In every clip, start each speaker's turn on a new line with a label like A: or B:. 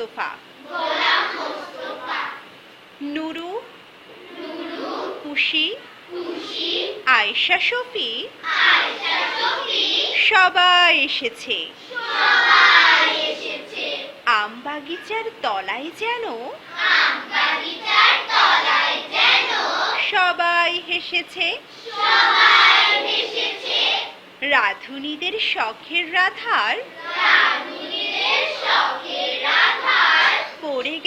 A: মোস্তফা। নুরু খুশি আয়শা শফি, সবাই এসেছে। আম বাগিচার তলায় যেন, সবাই হেসেছে। রাধুনীদের শখের রাধার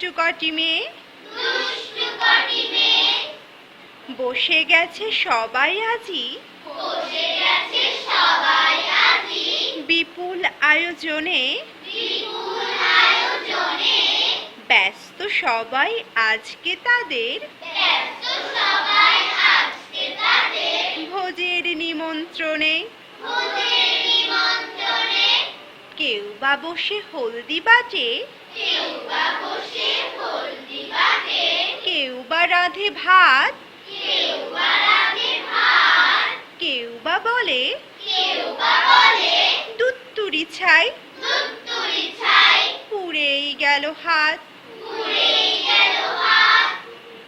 A: দুষ্টু কটি মেয়ে। বসে গেছে সবাই আজি। বিপুল আয়োজনে। ব্যস্ত সবাই আজকে তাদের। ভোজের নিমন্ত্রণে। কেউ বা বসে হলদি বাটে। কেউ বা রাধে ভাত? কেউ বা বলে? দুত্তুরি ছাই? পুড়েই গেল হাত।